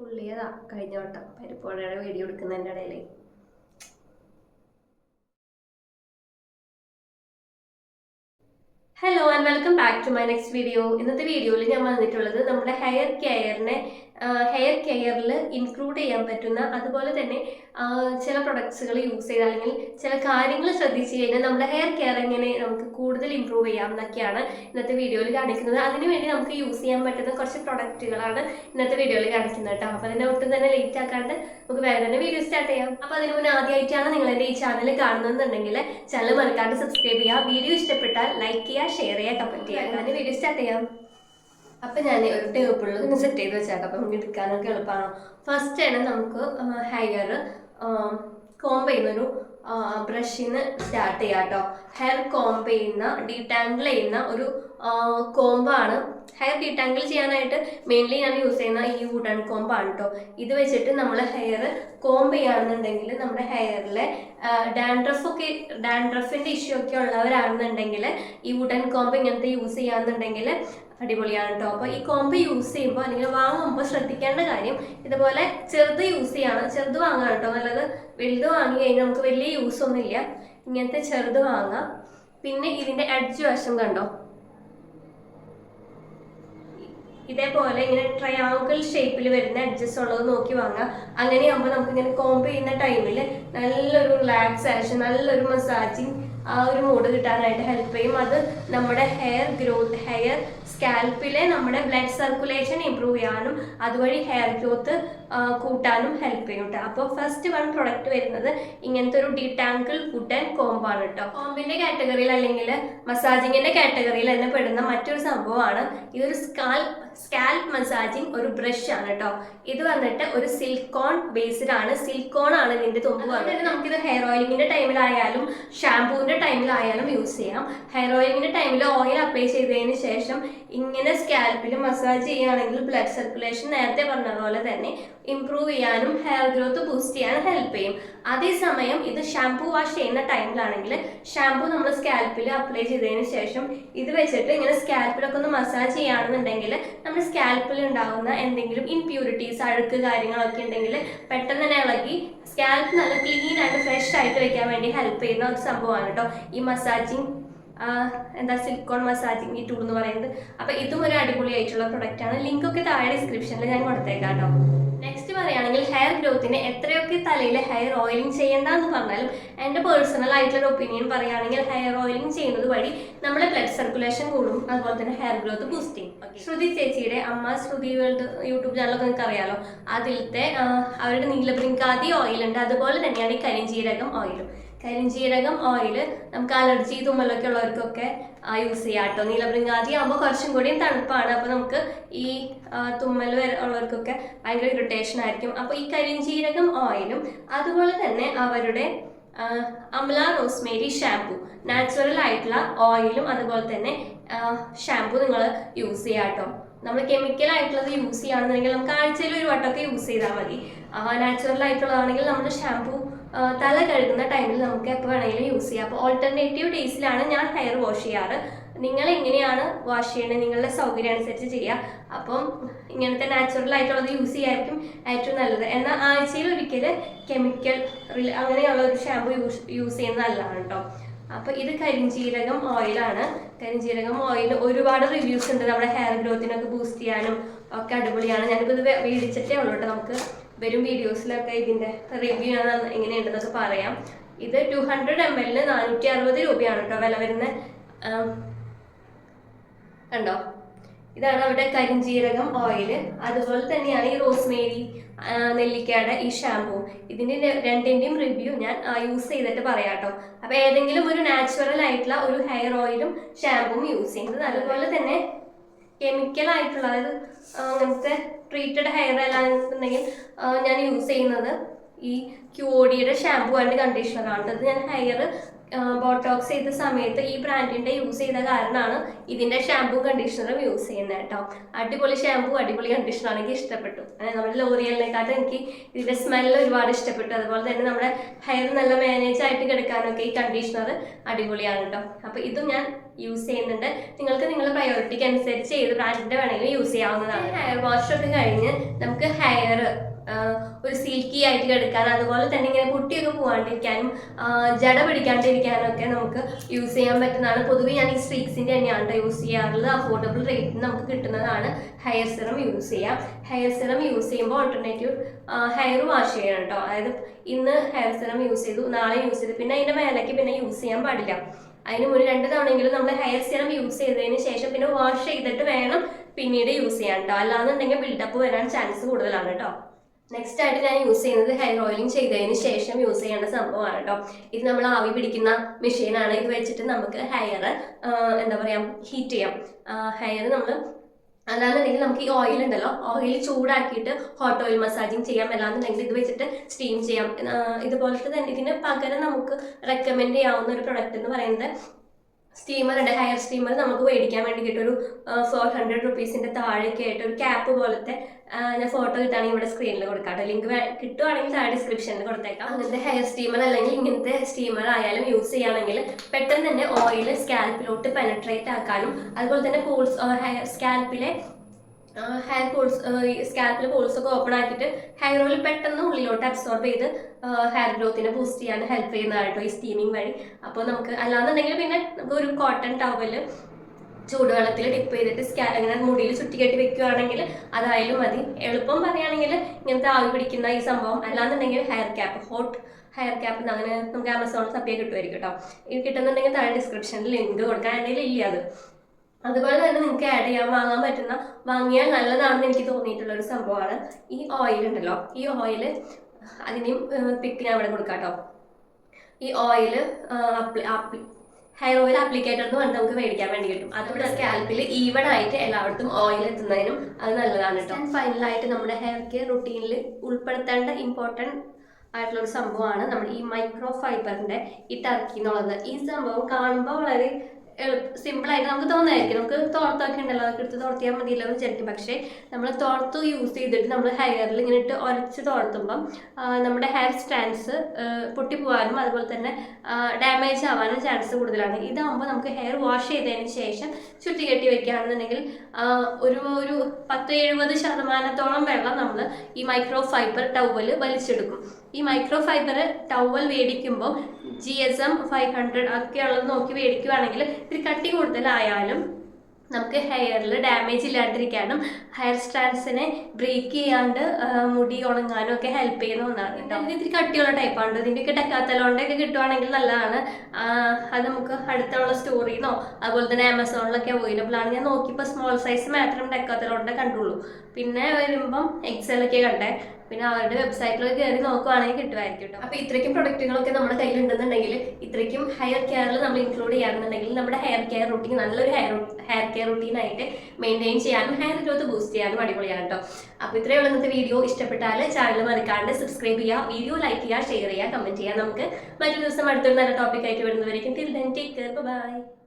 പുള്ളിയതാ കഴിഞ്ഞ വട്ടം പരിപ്പോഴയുടെ വീഡിയോ എടുക്കുന്നതിന്റെ ഇടയിൽ hello and welcome back to my next video ഇന്നത്തെ വീഡിയോയിൽ ഞാൻ വന്നിട്ടുള്ളത് നമ്മുടെ ഹെയർ കെയറിനെ ഹെയർ കെയറിൽ ഇൻക്ലൂഡ് ചെയ്യാൻ പറ്റുന്ന അതുപോലെ തന്നെ ചില പ്രൊഡക്ട്സുകൾ യൂസ് ചെയ്ത് അല്ലെങ്കിൽ ചില കാര്യങ്ങൾ ശ്രദ്ധിച്ചു കഴിഞ്ഞാൽ നമ്മുടെ ഹെയർ കെയർ എങ്ങനെ നമുക്ക് കൂടുതൽ ഇമ്പ്രൂവ് ചെയ്യാം എന്നൊക്കെയാണ് ഇന്നത്തെ വീഡിയോയിൽ കാണിക്കുന്നത്. അതിനുവേണ്ടി നമുക്ക് യൂസ് ചെയ്യാൻ പറ്റുന്ന കുറച്ച് പ്രൊഡക്റ്റുകളാണ് ഇന്നത്തെ വീഡിയോയിൽ കാണിക്കുന്നത് കേട്ടോ അപ്പോൾ അതിനെ ഒട്ടും തന്നെ ലേറ്റ് ആക്കാണ്ട് നമുക്ക് വേറെ തന്നെ വീഡിയോ സ്റ്റാർട്ട് ചെയ്യാം. അപ്പോൾ അതിന് മുന്നേ ആദ്യമായിട്ടാണ് നിങ്ങൾ എന്റെ ഈ ചാനൽ കാണുന്നതെന്നുണ്ടെങ്കിൽ ചാനൽ മറക്കാണ്ട് സബ്സ്ക്രൈബ് ചെയ്യുക. വീഡിയോ ഇഷ്ടപ്പെട്ടാൽ ലൈക്ക് ചെയ്യുക ഷെയർ ചെയ്യുക കമന്റ് ചെയ്യുക. അങ്ങനെ വീഡിയോ സ്റ്റാർട്ട് ചെയ്യാം. അപ്പം ഞാൻ ഒരു ടേബിളിൽ ഇങ്ങനെ സെറ്റ് ചെയ്ത് വെച്ചേക്കാം. അപ്പം നമുക്ക് എടുക്കാനൊക്കെ എളുപ്പമാണ് ഫസ്റ്റ് ആണ് നമുക്ക് ഹെയർ കോംബ് ചെയ്യുന്നൊരു ബ്രഷിന്ന് സ്റ്റാർട്ട് ചെയ്യാം കേട്ടോ ഹെയർ കോംബ് ചെയ്യുന്ന ഡീടാങ്കിൾ ചെയ്യുന്ന ഒരു കോമ്പാണ് ഹെയർ ഡീടാങ്കിൾ ചെയ്യാനായിട്ട് മെയിൻലി ഞാൻ യൂസ് ചെയ്യുന്ന ഈ വുഡൺ കോമ്പാണ് കേട്ടോ ഇത് വെച്ചിട്ട് നമ്മൾ ഹെയർ കോംബ് ചെയ്യുകയാണെന്നുണ്ടെങ്കിൽ നമ്മുടെ ഹെയറിലെ ഡാൻഡ്രഫൊക്കെ ഡാൻഡ്രഫിന്റെ ഇഷ്യൂ ഒക്കെ ഉള്ളവരാണെന്നുണ്ടെങ്കിൽ ഈ വുഡൻ കോംബ് ഇങ്ങനത്തെ യൂസ് ചെയ്യുകയാണെന്നുണ്ടെങ്കിൽ അടിപൊളിയാണ് കേട്ടോ അപ്പോൾ ഈ കോമ്പ് യൂസ് ചെയ്യുമ്പോൾ അല്ലെങ്കിൽ വാങ്ങുമ്പോൾ ശ്രദ്ധിക്കേണ്ട കാര്യം ഇതുപോലെ ചെറുത് യൂസ് ചെയ്യണം. ചെറുത് വാങ്ങാം കേട്ടോ നല്ലത് വലുത് വാങ്ങി കഴിഞ്ഞാൽ നമുക്ക് വലിയ യൂസ് ഒന്നുമില്ല ഇങ്ങനത്തെ ചെറുത് വാങ്ങാം. പിന്നെ ഇതിന്റെ എഡ്ജ് വശം കണ്ടോ? ഇതേപോലെ ഇങ്ങനെ ട്രയാങ്കിൾ ഷേപ്പിൽ വരുന്ന എഡ്ജസ് ഉള്ളത് നോക്കി വാങ്ങാം. അങ്ങനെയാകുമ്പോൾ നമുക്ക് ഇങ്ങനെ കോമ്പ് ചെയ്യുന്ന ടൈമിൽ നല്ലൊരു റിലാക്സേഷൻ നല്ലൊരു മസാജിങ് ആ ഒരു മൂഡ് കിട്ടാനായിട്ട് ഹെൽപ്പ് ചെയ്യും. അത് നമ്മുടെ ഹെയർ ഗ്രോത്ത് ഹെയർ സ്കാൽപ്പിലെ നമ്മുടെ ബ്ലഡ് സർക്കുലേഷൻ ഇമ്പ്രൂവ് ചെയ്യാനും അതുവഴി ഹെയർ ഗ്രോത്ത് കൂട്ടാനും ഹെൽപ്പ് ചെയ്യും കേട്ടോ അപ്പോൾ ഫസ്റ്റ് വൺ പ്രൊഡക്റ്റ് വരുന്നത് ഇങ്ങനത്തെ ഒരു ഡിടാങ്കിൾ ആൻഡ് കോമ്പാണ് കേട്ടോ കോമ്പിന്റെ കാറ്റഗറിയിൽ അല്ലെങ്കിൽ മസാജിങ്ങിന്റെ കാറ്റഗറിയിൽ തന്നെ പെടുന്ന മറ്റൊരു സംഭവമാണ്. ഇതൊരു സ്കാൽ സ്കാൽപ്പ് മസാജിങ് ഒരു ബ്രഷ് ആണ് കേട്ടോ. ഇത് വന്നിട്ട് ഒരു സിൽക്കോൺ ബേസ്ഡ് ആണ്. സിൽക്കോൺ ആണ് ഇതിന്റെ തുമ്പ് വന്നിട്ട് നമുക്കിത് ഹെയർ ഓയിലിങ്ങിന്റെ ടൈമിലായാലും ഷാംപൂവിന്റെ ടൈമിലായാലും യൂസ് ചെയ്യാം. ഹെയർ ഓയിലിങ്ങിന്റെ ടൈമിൽ ഓയിൽ അപ്ലൈ ചെയ്തതിന് ശേഷം ഇങ്ങനെ സ്കാൽപ്പിൽ മസാജ് ചെയ്യുകയാണെങ്കിൽ ബ്ലഡ് സർക്കുലേഷൻ നേരത്തെ പറഞ്ഞ പോലെ തന്നെ ഇംപ്രൂവ് ചെയ്യാനും ഹെയർ ഗ്രോത്ത് ബൂസ്റ്റ് ചെയ്യാനും ഹെൽപ്പ് ചെയ്യും. അതേസമയം ഇത് ഷാംപൂ വാഷ് ചെയ്യുന്ന ടൈമിലാണെങ്കിൽ ഷാംപൂ നമ്മൾ സ്കാൽപ്പിൽ അപ്ലൈ ചെയ്തതിന് ശേഷം ഇത് വെച്ചിട്ട് ഇങ്ങനെ സ്കാൽപ്പിലൊക്കെ ഒന്ന് മസാജ് ചെയ്യുകയാണെന്നുണ്ടെങ്കിൽ നമ്മുടെ സ്കാൽപ്പിൽ ഉണ്ടാകുന്ന എന്തെങ്കിലും ഇൻപ്യൂരിറ്റീസ് അഴുക്ക് കാര്യങ്ങളൊക്കെ ഉണ്ടെങ്കിൽ പെട്ടെന്ന് തന്നെ ഇളകി സ്കാൽപ്പ് നല്ല ക്ലീൻ ആയിട്ട് ഫ്രഷ് ആയിട്ട് വെക്കാൻ വേണ്ടി ഹെൽപ്പ് ചെയ്യുന്ന ഒരു സംഭവമാണ് കേട്ടോ. ഈ മസാജിങ് എന്താ സിലിക്കോൺ മസാജിങ് ഈ ടൂൾ എന്ന് പറയുന്നത്. അപ്പോൾ ഇതും ഒരു അടിപൊളിയായിട്ടുള്ള പ്രൊഡക്റ്റ് ആണ്. ലിങ്ക് ഒക്കെ താഴെ ഡിസ്ക്രിപ്ഷനിൽ ഞാൻ കൊടുത്തേക്കാം കേട്ടോ. പറയുകയാണെങ്കിൽ ഹെയർ ഗ്രോത്തിന് എത്രയൊക്കെ തലയിൽ ഹെയർ ഓയിലിംഗ് ചെയ്യേണ്ട എന്ന് പറഞ്ഞാലും എന്റെ പേഴ്സണൽ ആയിട്ടുള്ള ഒപ്പീനിയൻ പറയുകയാണെങ്കിൽ ഹെയർ ഓയിലിംഗ് ചെയ്യുന്നത് വഴി നമ്മുടെ ബ്ലഡ് സർക്കുലേഷൻ കൂടും. അതുപോലെ തന്നെ ഹെയർ ഗ്രോത്ത് ബൂസ്റ്റ് ചെയ്യും. ശ്രുതി ചേച്ചിയുടെ അമ്മ ശ്രുതി വേൾഡ് യൂട്യൂബ് ചാനലൊക്കെ നിങ്ങൾക്ക് അറിയാലോ അതിലത്തെ അവരുടെ നീലബ്രിങ്കാതി ഓയിലുണ്ട് അതുപോലെ തന്നെയാണ് ഈ കരിഞ്ജീരകം ഓയിലും കരിഞ്ജീരകം ഓയിൽ നമുക്ക് അലർജി തുമ്മലൊക്കെ ഉള്ളവർക്കൊക്കെ യൂസ് ചെയ്യാം കേട്ടോ നീലബൃങ്കാതി ആകുമ്പോൾ കുറച്ചും കൂടിയും തണുപ്പാണ്. അപ്പോൾ നമുക്ക് ഈ തുമ്മൽ വരെ ഉള്ളവർക്കൊക്കെ ഭയങ്കര ഇറിറ്റേഷൻ ആയിരിക്കും. അപ്പോൾ ഈ കരിഞ്ജീരകം ഓയിലും അതുപോലെ തന്നെ അവരുടെ അമല റോസ്മേരി ഷാംപൂ നാച്ചുറൽ ആയിട്ടുള്ള ഓയിലും അതുപോലെ തന്നെ ഷാംപൂ നിങ്ങൾ യൂസ് ചെയ്യാം കേട്ടോ നമ്മൾ കെമിക്കൽ ആയിട്ടുള്ളത് യൂസ് ചെയ്യുകയാണെന്നുണ്ടെങ്കിൽ നമുക്ക് ആഴ്ചയിൽ ഒരു വട്ടമൊക്കെ യൂസ് ചെയ്താൽ മതി. നാച്ചുറൽ ആയിട്ടുള്ളതാണെങ്കിൽ നമ്മൾ ഷാംപൂ തല കഴുകുന്ന ടൈമിൽ നമുക്ക് എപ്പോൾ വേണമെങ്കിലും യൂസ് ചെയ്യാം. അപ്പോൾ ഓൾട്ടർനേറ്റീവ് ഡേയ്സിലാണ് ഞാൻ ഹെയർ വാഷ് ചെയ്യാറ്. നിങ്ങൾ എങ്ങനെയാണ് വാഷ് ചെയ്യേണ്ടത് നിങ്ങളുടെ സൗകര്യം അനുസരിച്ച് ചെയ്യുക അപ്പം ഇങ്ങനത്തെ നാച്ചുറൽ ആയിട്ടുള്ളത് യൂസ് ചെയ്യായിരിക്കും ഏറ്റവും നല്ലത്. എന്നാൽ ആഴ്ചയിൽ ഒരിക്കൽ കെമിക്കൽ അങ്ങനെയുള്ള ഒരു ഷാമ്പു യൂസ് യൂസ് ചെയ്യുന്നത് നല്ലതാണ് കേട്ടോ അപ്പോൾ ഇത് കരിഞ്ചീരകം ഓയിലാണ് കരിഞ്ചീരകം ഓയിൽ ഒരുപാട് റിവ്യൂസ് ഉണ്ട്. നമ്മുടെ ഹെയർ ഗ്രോത്തിനൊക്കെ ബൂസ്റ്റ് ചെയ്യാനും ഒക്കെ അടിപൊളിയാണ്. ഞാനിപ്പോ ഇത് മേടിച്ചിട്ടേ ഉള്ളൂ കേട്ടോ നമുക്ക്. വരും വീഡിയോസിലൊക്കെ ഇതിന്റെ റിവ്യൂ ആണ് എങ്ങനെയുണ്ടെന്നൊക്കെ പറയാം. ഇത് ടു ഹൺഡ്രഡ് എം എല്ലിന് നാനൂറ്റി അറുപത് രൂപയാണ് കേട്ടോ വില വരുന്നത് കണ്ടോ? ഇതാണ് അവിടെ കരിഞ്ജീരകം ഓയിൽ അതുപോലെ തന്നെയാണ് ഈ റോസ്മേരി നെല്ലിക്കയുടെ ഈ ഷാംപൂ ഇതിന്റെ രണ്ടിന്റെയും റിവ്യൂ ഞാൻ യൂസ് ചെയ്തിട്ട് പറയാം കേട്ടോ അപ്പോൾ ഏതെങ്കിലും ഒരു നാച്ചുറൽ ആയിട്ടുള്ള ഒരു ഹെയർ ഓയിലും ഷാംപൂവും യൂസ് ചെയ്യുന്നത് അതുപോലെ തന്നെ കെമിക്കൽ ആയിട്ടുള്ള അതായത് അങ്ങനത്തെ ട്രീറ്റഡ് ഹെയർ അല്ലാന്നുണ്ടെങ്കിൽ ഞാൻ യൂസ് ചെയ്യുന്നത്. ഈ ക്യൂഡിയുടെ ഷാമ്പൂ ആൻഡ് കണ്ടീഷണറാണ് ഇത് ഞാൻ ഹെയർ ബോട്ടോക്സ് ചെയ്ത സമയത്ത് ഈ ബ്രാൻഡിന്റെ യൂസ് ചെയ്ത കാരണമാണ് ഇതിന്റെ ഷാമ്പൂ കണ്ടീഷണറും യൂസ് ചെയ്യുന്നത് കേട്ടോ. അടിപൊളി ഷാമ്പൂ അടിപൊളി കണ്ടീഷണർ എനിക്ക് ഇഷ്ടപ്പെട്ടു. നമ്മുടെ ലോറിയലിനെക്കാട്ടും എനിക്ക് ഇതിന്റെ സ്മെല്ല് ഒരുപാട് ഇഷ്ടപ്പെട്ടു. അതുപോലെ തന്നെ നമ്മുടെ ഹെയർ നല്ല മാനേജ് ആയിട്ട് കിടക്കാനൊക്കെ ഈ കണ്ടീഷണർ അടിപൊളിയാണ് കേട്ടോ. അപ്പോൾ ഇതും ഞാൻ യൂസ് ചെയ്യുന്നുണ്ട്. നിങ്ങൾക്ക് നിങ്ങളുടെ പ്രയോറിറ്റിക്ക് അനുസരിച്ച് ഏത് ബ്രാൻഡിന്റെ വേണമെങ്കിലും യൂസ് ചെയ്യാവുന്നതാണ്. ഹെയർ വാഷ് ഒക്കെ കഴിഞ്ഞ് നമുക്ക് ഹെയർ ഒരു സിൽക്കി ആയിട്ട് കിടക്കാൻ അതുപോലെ തന്നെ ഇങ്ങനെ പൊട്ടിയൊക്കെ പോകാണ്ടിരിക്കാനും ജട പിടിക്കാണ്ടിരിക്കാനും ഒക്കെ നമുക്ക് യൂസ് ചെയ്യാൻ പറ്റുന്നതാണ്. പൊതുവേ ഞാൻ ഈ സ്ട്രീക്സിന്റെ തന്നെയാണ് യൂസ് ചെയ്യാറുള്ളത്. അഫോർഡബിൾ റേറ്റിന് നമുക്ക് കിട്ടുന്നതാണ് ഹെയർ സിറം യൂസ് ചെയ്യാം. ഹെയർ സിറം യൂസ് ചെയ്യുമ്പോൾ ഓൾട്ടർനേറ്റീവ് ഹെയർ വാഷ് ചെയ്യണം കേട്ടോ അതായത് ഇന്ന് ഹെയർ സിറം യൂസ് ചെയ്തു നാളെ യൂസ് ചെയ്തു. പിന്നെ അതിന്റെ മേലേക്ക് പിന്നെ യൂസ് ചെയ്യാൻ പാടില്ല. അതിന് മുന്നേ രണ്ട് തവണയെങ്കിലും നമ്മൾ ഹെയർ സിറം യൂസ് ചെയ്തതിന് ശേഷം പിന്നെ വാഷ് ചെയ്തിട്ട് വേണം പിന്നീട് യൂസ് ചെയ്യാൻ കേട്ടോ അല്ലാന്നുണ്ടെങ്കിൽ ബിൽഡപ്പ് വരാൻ ചാൻസ് കൂടുതലാണ് കേട്ടോ നെക്സ്റ്റ് ആയിട്ട് ഞാൻ യൂസ് ചെയ്യുന്നത് ഹെയർ ഓയിലിംഗ് ചെയ്തതിന് ശേഷം യൂസ് ചെയ്യേണ്ട സംഭവമാണ് കേട്ടോ. ഇത് നമ്മൾ ആവി പിടിക്കുന്ന മെഷീനാണ് ഇത് വെച്ചിട്ട് നമുക്ക് ഹെയർ എന്താ പറയാ ഹീറ്റ് ചെയ്യാം. ഹെയർ നമ്മൾ അല്ലാന്നുണ്ടെങ്കിൽ നമുക്ക് ഈ ഓയിൽ ഉണ്ടല്ലോ ഓയിൽ ചൂടാക്കിയിട്ട് ഹോട്ട് ഓയിൽ മസാജിങ് ചെയ്യാം. അല്ലാന്നുണ്ടെങ്കിൽ ഇത് വെച്ചിട്ട് സ്റ്റീം ചെയ്യാം. ഇതുപോലത്തെ തന്നെ ഇതിന് പകരം നമുക്ക് റെക്കമെൻഡ് ചെയ്യാവുന്ന ഒരു പ്രൊഡക്റ്റ് എന്ന് പറയുന്നത് സ്റ്റീമർ ഉണ്ട്. ഹെയർ സ്റ്റീമർ നമുക്ക് മേടിക്കാൻ വേണ്ടി കിട്ടും ഒരു ഫോർ ഹൺഡ്രഡ് റുപ്പീസിന്റെ താഴെയൊക്കെ ആയിട്ട് ഒരു ക്യാപ്പ് പോലത്തെ ഞാൻ ഫോട്ടോ കിട്ടുകയാണെങ്കിൽ ഇവിടെ സ്ക്രീനിൽ കൊടുക്കാം ലിങ്ക് കിട്ടുവാണെങ്കിൽ താഴെ ഡിസ്ക്രിപ്ഷനിൽ കൊടുത്തേക്കാം. അങ്ങനത്തെ ഹെയർ സ്റ്റീമർ അല്ലെങ്കിൽ ഇങ്ങനത്തെ സ്റ്റീമർ ആയാലും യൂസ് ചെയ്യുകയാണെങ്കിൽ പെട്ടെന്ന് തന്നെ ഓയിൽ സ്കാൽപ്പിലോട്ട് പെനട്രേറ്റ് ആക്കാനും അതുപോലെ തന്നെ പോൾസ് ഹെയർ സ്കാൽപ്പിലെ ഹെയർ പോൾസ് സ്കാൽപ്പിൽ പോൾസ് ഒക്കെ ഓപ്പൺ ആക്കിയിട്ട് ഹെയർ ഓയിൽ പെട്ടെന്ന് ഉള്ളിലോട്ട് അബ്സോർബ് ചെയ്ത് ഹെയർ ഗ്രോത്തിനെ ബൂസ്റ്റ് ചെയ്യാൻ ഹെൽപ്പ് ചെയ്യുന്നതായിട്ടോ ഈ സ്റ്റീമിങ് വഴി. അപ്പോൾ നമുക്ക് അല്ലാന്നുണ്ടെങ്കിൽ പിന്നെ നമുക്ക് ഒരു കോട്ടൺ ടവൽ ചൂടുവെള്ളത്തിൽ ഡിപ്പ് ചെയ്തിട്ട് സ്കാ ഇങ്ങനെ മുടിയിൽ ചുറ്റിക്കെട്ടി വെക്കുകയാണെങ്കിൽ അതായാലും മതി. എളുപ്പം പറയുകയാണെങ്കിൽ ഇങ്ങനത്തെ ആവി പിടിക്കുന്ന ഈ സംഭവം അല്ലാന്നുണ്ടെങ്കിൽ hair cap hot hair cap അങ്ങനെ നമുക്ക് ആമസോണിൽ തപ്പിയാൽ കിട്ടുമായിരിക്കും കേട്ടോ. ഇത് കിട്ടുന്നുണ്ടെങ്കിൽ താഴെ ഡിസ്ക്രിപ്ഷനിൽ ലിങ്ക് കൊടുക്കാൻ എന്റെ ഇല്ല അത്. അതുപോലെ തന്നെ നിങ്ങൾക്ക് ആഡ് ചെയ്യാൻ വാങ്ങാൻ പറ്റുന്ന വാങ്ങിയാൽ നല്ലതാണെന്ന് എനിക്ക് തോന്നിയിട്ടുള്ള ഒരു സംഭവമാണ് ഈ ഓയിൽ ഉണ്ടല്ലോ. ഈ ഓയിൽ അതിനെയും പിക്ക് ഞാൻ ഇവിടെ കൊടുക്കാം കേട്ടോ. ഈ ഓയിൽ ഹെയർ ഓയിൽ ആപ്ലിക്കേറ്റർ എന്ന് പറഞ്ഞ് നമുക്ക് മേടിക്കാൻ വേണ്ടി കിട്ടും. അതുകൊണ്ട് സ്കാൽപ്പിൽ ഈവൺ ആയിട്ട് എല്ലായിടത്തും ഓയിൽ എത്തുന്നതിനും അത് നല്ലതാണ് കേട്ടോ. ഫൈനലായിട്ട് നമ്മുടെ ഹെയർ കെയർ റുട്ടീനിൽ ഉൾപ്പെടുത്തേണ്ട ഇമ്പോർട്ടന്റ് ആയിട്ടുള്ള ഒരു സംഭവമാണ് നമ്മൾ ഈ മൈക്രോ ഫൈബറിന്റെ ഈ ടർക്കി എന്നുള്ളത്. ഈ സംഭവം കാണുമ്പോൾ വളരെ സിമ്പിൾ ആയിട്ട് നമുക്ക് തോന്നായിരിക്കും. നമുക്ക് തോർത്തൊക്കെ ഉണ്ടല്ലോ അതൊക്കെ എടുത്ത് തോർത്തിയാൽ മതിയല്ലോ എന്ന് വിചാരിക്കും. പക്ഷേ നമ്മൾ തോർത്ത് യൂസ് ചെയ്തിട്ട് നമ്മൾ ഹെയറിൽ ഇങ്ങനെ ഇട്ട് ഉരച്ച് തോർത്തുമ്പം നമ്മുടെ ഹെയർ സ്റ്റാൻഡ്സ് പൊട്ടിപ്പോവാനും അതുപോലെ തന്നെ ഡാമേജ് ആവാനും ചാൻസ് കൂടുതലാണ്. ഇതാകുമ്പോൾ നമുക്ക് ഹെയർ വാഷ് ചെയ്തതിന് ശേഷം ചുറ്റി കെട്ടി വെക്കുകയാണെന്നുണ്ടെങ്കിൽ ഒരു ഒരു പത്ത് എഴുപത് ശതമാനത്തോളം വെള്ളം നമ്മൾ ഈ മൈക്രോ ഫൈബർ ടവൽ വലിച്ചെടുക്കും. ഈ മൈക്രോ ഫൈബർ ടവൽ മേടിക്കുമ്പോൾ G S M five hundred ഒക്കെ ഉള്ളത് നോക്കി മേടിക്കുവാണെങ്കിൽ ഇത്തിരി കട്ടി കൂടുതലായാലും നമുക്ക് ഹെയറിൽ ഡാമേജ് ഇല്ലാണ്ടിരിക്കാനും ഹെയർ സ്റ്റാൻസിനെ ബ്രേക്ക് ചെയ്യാണ്ട് മുടി ഉണങ്ങാനും ഒക്കെ ഹെൽപ്പ് ചെയ്യുന്ന ഒന്നാണ് കേട്ടോ. ഇത് ഇത്തിരി കട്ടിയുള്ള ടൈപ്പാണ് ഇതിന്റെയൊക്കെ ടെക്കാത്തലോണ്ടൊക്കെ കിട്ടുവാണെങ്കിൽ നല്ലതാണ്. അത് നമുക്ക് അടുത്തുള്ള സ്റ്റോറിന്നോ അതുപോലെ തന്നെ ആമസോണിലൊക്കെ അവൈലബിൾ ആണ്. ഞാൻ നോക്കിയപ്പോൾ സ്മോൾ സൈസ് മാത്രം ടെക്കാത്തലോണ്ടെ കണ്ടുള്ളൂ. പിന്നെ വരുമ്പം എക്സലൊക്കെ കണ്ടേ. പിന്നെ അവരുടെ വെബ്സൈറ്റിലൊക്കെ കയറി നോക്കുവാണെങ്കിൽ കിട്ടുമായിരിക്കും കേട്ടോ അപ്പോൾ ഇത്രയ്ക്കും പ്രൊഡക്റ്റുകളൊക്കെ നമ്മുടെ കയ്യിലുണ്ടെന്നുണ്ടെങ്കിൽ ഇത്രയ്ക്കും ഹെയർ കെയറിൽ നമ്മൾ ഇൻക്ലൂഡ് ചെയ്യാറുണ്ടെങ്കിൽ നമ്മുടെ ഹെയർ കെയർ റൂട്ടീൻ നല്ലൊരു ഹെയർ ഹെയർ കെയർ റൂട്ടീനായിട്ട് മെയിന്റെയിൻ ചെയ്യാനും ഹെയർ ഗ്രോത്ത് ബൂസ്റ്റ് ചെയ്യാനും അടിപൊളിയാണ് കേട്ടോ അപ്പോൾ ഇത്രയുള്ള ഇന്നത്തെ വീഡിയോ ഇഷ്ടപ്പെട്ടാൽ ചാനൽ മറക്കാണ്ട് സബ്സ്ക്രൈബ് ചെയ്യുക വീഡിയോ ലൈക്ക് ചെയ്യുക ഷെയർ ചെയ്യുക കമന്റ് ചെയ്യുക നമുക്ക് മറ്റൊരു ദിവസം അടുത്തൊരു നല്ല ടോപ്പിക്കായിട്ട് വരുന്നവരേക്കും ദെൻ ടേക്ക് കെയർ ബൈ